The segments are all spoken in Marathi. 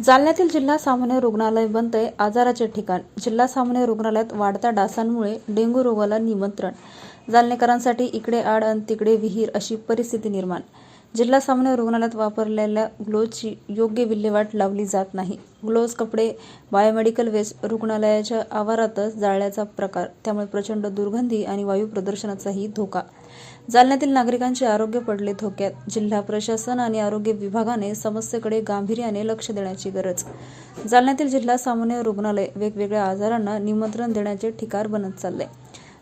जालन्यातील जिल्हा सामान्य रुग्णालय बनतंय आजाराचे ठिकाण. जिल्हा सामान्य रुग्णालयात वाढत्या डासांमुळे डेंग्यू रोगाला निमंत्रण. जालनेकरांसाठी इकडे आड आणि तिकडे विहीर अशी परिस्थिती निर्माण. जिल्हा सामान्य रुग्णालयात वापरलेल्या ग्लोजची योग्य विल्हेवाट लावली जात नाही. ग्लोज कपडे बायोमेडिकल वेस्ट रुग्णालयाच्या आवारातच जाळल्याचा प्रकार त्यामुळे प्रचंड दुर्गंधी आणि वायू प्रदूषणाचाही धोका. जालन्यातील नागरिकांचे आरोग्य पडले धोक्यात. जिल्हा प्रशासन आणि आरोग्य विभागाने समस्येकडे गांभीर्याने लक्ष देण्याची गरज. जालन्यातील जिल्हा सामान्य रुग्णालय वेगवेगळ्या आजारांना निमंत्रण देण्याचे ठिकाण बनत चालले.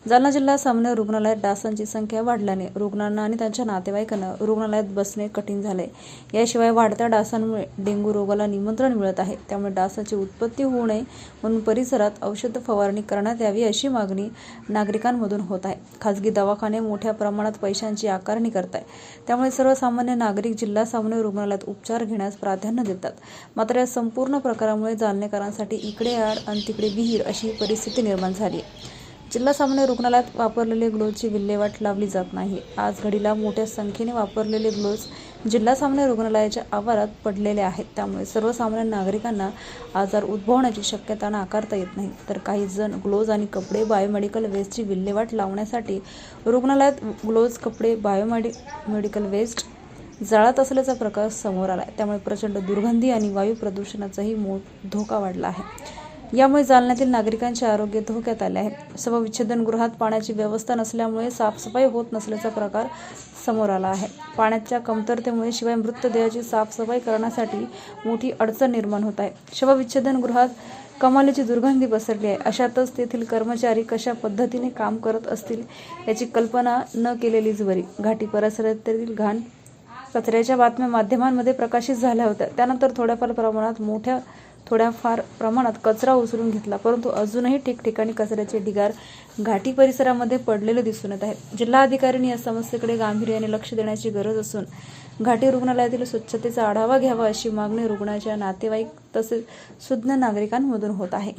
जालना जिल्हा सामान्य रुग्णालयात डासांची संख्या वाढल्याने रुग्णांना आणि त्यांच्या नातेवाईकांना रुग्णालयात बसणे कठीण झाले. याशिवाय वाढत्या डासांमुळे डेंग्यू रोगाला निमंत्रण मिळत आहे. त्यामुळे डासाची उत्पत्ती होऊ नये म्हणून परिसरात औषध फवारणी करण्यात यावी अशी मागणी नागरिकांमधून होत आहे. खासगी दवाखाने मोठ्या प्रमाणात पैशांची आकारणी करत आहे त्यामुळे सर्वसामान्य नागरिक जिल्हा सामान्य रुग्णालयात उपचार घेण्यास प्राधान्य देतात. मात्र या संपूर्ण प्रकारामुळे जालनेकरांसाठी इकडे आड आणि तिकडे विहीर अशी परिस्थिती निर्माण झाली आहे. जिल्हा सामान्य रुग्णालयात वापरलेले ग्लोजची विल्हेवाट लावली जात नाही. आज घडीला मोठ्या संख्येने वापरलेले ग्लोज जिल्हा सामान्य रुग्णालयाच्या आवारात पडलेले आहेत. त्यामुळे सर्वसामान्य नागरिकांना आजार उद्भवण्याची शक्यता नाकारता येत नाही. तर काही जण ग्लोव्ज आणि कपडे बायोमेडिकल वेस्टची विल्हेवाट लावण्यासाठी रुग्णालयात ग्लोव्ज कपडे बायोमेडि मेडिकल वेस्ट जाळत असल्याचा प्रकार समोर आला आहे त्यामुळे प्रचंड दुर्गंधी आणि वायू प्रदूषणाचाही मोठ धोका वाढला आहे. यामुळे जालन्यातील नागरिकांचे आरोग्य धोक्यात आले आहे. शवविच्छेदन गृहात पाण्याची व्यवस्था नसल्यामुळे साफसफाई होत नसल्याचा प्रकार समोर आला आहे. पाण्याच्या कमतरतेमुळे शिवाय मृतदेहाची साफसफाई करण्यासाठी मोठी अडचण निर्माण होत आहे. शवविच्छेदन गृहात कमालीची दुर्गंधी पसरली आहे. अशातच तेथील कर्मचारी कशा पद्धतीने काम करत असतील याची कल्पना न केलेलीच बरी घाटी परिसरातील घाण कचऱ्याच्या बातम्या माध्यमांमध्ये प्रकाशित झाल्या होत्या. त्यानंतर थोड्याफार प्रमाणात मोठ्या थोड्याफार प्रमाणात कचरा उचलून घेतला परंतु अजूनही ठिकठिकाणी कचऱ्याचे ढिगार घाटी परिसरामध्ये पडलेले दिसून येत आहे जिल्हाधिकाऱ्यांनी या समस्येकडे गांभीर्याने लक्ष देण्याची गरज असून घाटी रुग्णालयातील स्वच्छतेचा आढावा घ्यावा अशी मागणी रुग्णाच्या नातेवाईक तसेच सुज्ञ नागरिकांमधून होत आहे.